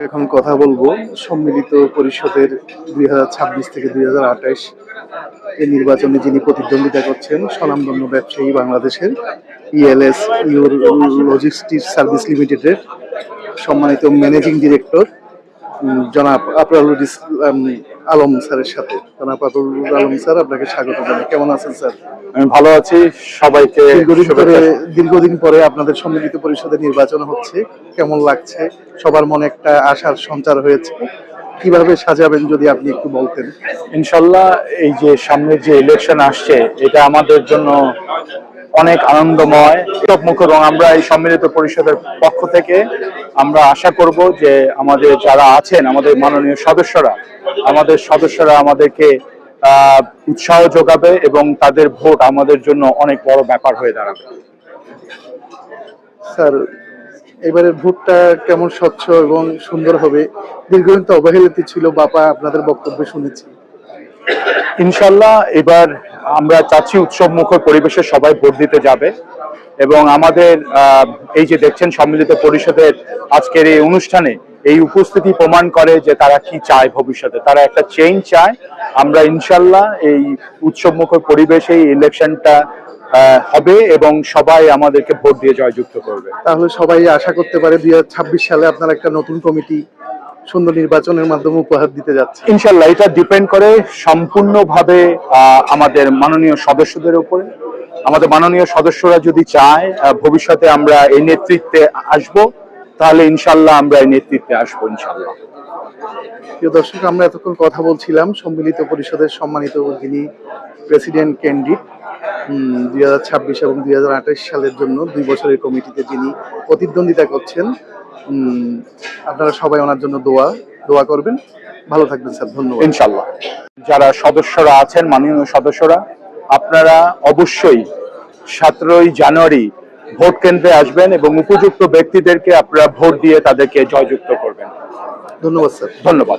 এখন কথা বলব সম্মিলিত পরিষদের দুই হাজার ছাব্বিশ থেকে দুই এই নির্বাচনে যিনি প্রতিদ্বন্দ্বিতা করছেন, স্বনামধন্য ব্যবসায়ী বাংলাদেশের ইএলএস ইউর লজিস্টিক সার্ভিস লিমিটেডের সম্মানিত ম্যানেজিং ডিরেক্টর জনাব ইসলাম আলম স্যারের সাথে। জনাব আফরারুল আলম স্যার আপনাকে স্বাগত জানাই। কেমন আছেন স্যার? আমি ভালো আছি। সবাইকে দীর্ঘদিন পরে আপনাদের সম্মিলিত পরিষদের নির্বাচন হচ্ছে। কেমন লাগছে? সবার মনে একটা আশার সঞ্চার হয়েছে। কীভাবে সাজাবেন যদি আপনি একটু বলতেন? ইনশাল্লাহ এই যে সামনে যে ইলেকশন আসছে এটা আমাদের জন্য অনেক আনন্দময় মুখ এবং আমরা এই সম্মিলিত পরিষদের পক্ষ থেকে আমরা আশা করব যে আমাদের যারা আছেন আমাদের মাননীয় সদস্যরা আমাদের সদস্যরা আমাদেরকে উৎসাহ যোগাবে এবং তাদের ভোট আমাদের জন্য অনেক বড় ব্যাপার হয়ে দাঁড়াবে। স্যার এবারের ভোটটা কেমন স্বচ্ছ এবং সুন্দর হবে? দীর্ঘদিন তো অবহেলিত ছিল বাপা আপনাদের বক্তব্য শুনেছি ইনশাল্লাহ এবার আমরা চাচ্ছি উৎসব মুখর পরিবেশে সবাই ভোট দিতে যাবে এবং আমাদের এই যে দেখছেন সম্মিলিত পরিষদের আজকের এই অনুষ্ঠানে এই উপস্থিতি প্রমাণ করে যে তারা কি চায় ভবিষ্যতে। তারা একটা চেঞ্জ চায়। আমরা ইনশাল্লাহ এই উৎসব মুখর পরিবেশে এই ইলেকশনটা হবে এবং সবাই আমাদেরকে ভোট দিয়ে জয়যুক্ত করবে। তাহলে সবাই আশা করতে পারে দুই হাজার ছাব্বিশ সালে আপনার একটা নতুন কমিটি সুন্দর নির্বাচনের মাধ্যমে উপহার দিতে যাচ্ছে। ইনশাল্লাহ এটা ডিপেন্ড করে সম্পূর্ণভাবে আমাদের মাননীয় সদস্যদের উপরে। আমাদের মাননীয় সদস্যরা যদি চায় ভবিষ্যতে আমরা এই নেতৃত্বে আসব তাহলে ইনশাল্লাহ আমরা এই নেতৃত্বে আসব ইনশাল্লাহ প্রিয় দর্শক আমরা এতক্ষণ কথা বলছিলাম সম্মিলিত পরিষদের সম্মানিত যিনি প্রেসিডেন্ট ক্যান্ডিড দুই হাজার ছাব্বিশ এবং দুই হাজার আঠাশ সালের জন্য দুই বছরের কমিটিতে যিনি প্রতিদ্বন্দ্বিতা করছেন আপনারা সবাই ওনার জন্য দোয়া দোয়া করবেন। ভালো থাকবেন স্যার ধন্যবাদ। ইনশাল্লাহ যারা সদস্যরা আছেন মাননীয় সদস্যরা আপনারা অবশ্যই সতেরোই জানুয়ারি ভোট কেন্দ্রে আসবেন এবং উপযুক্ত ব্যক্তিদেরকে আপনারা ভোট দিয়ে তাদেরকে জয়যুক্ত করবেন। ধন্যবাদ স্যার। ধন্যবাদ।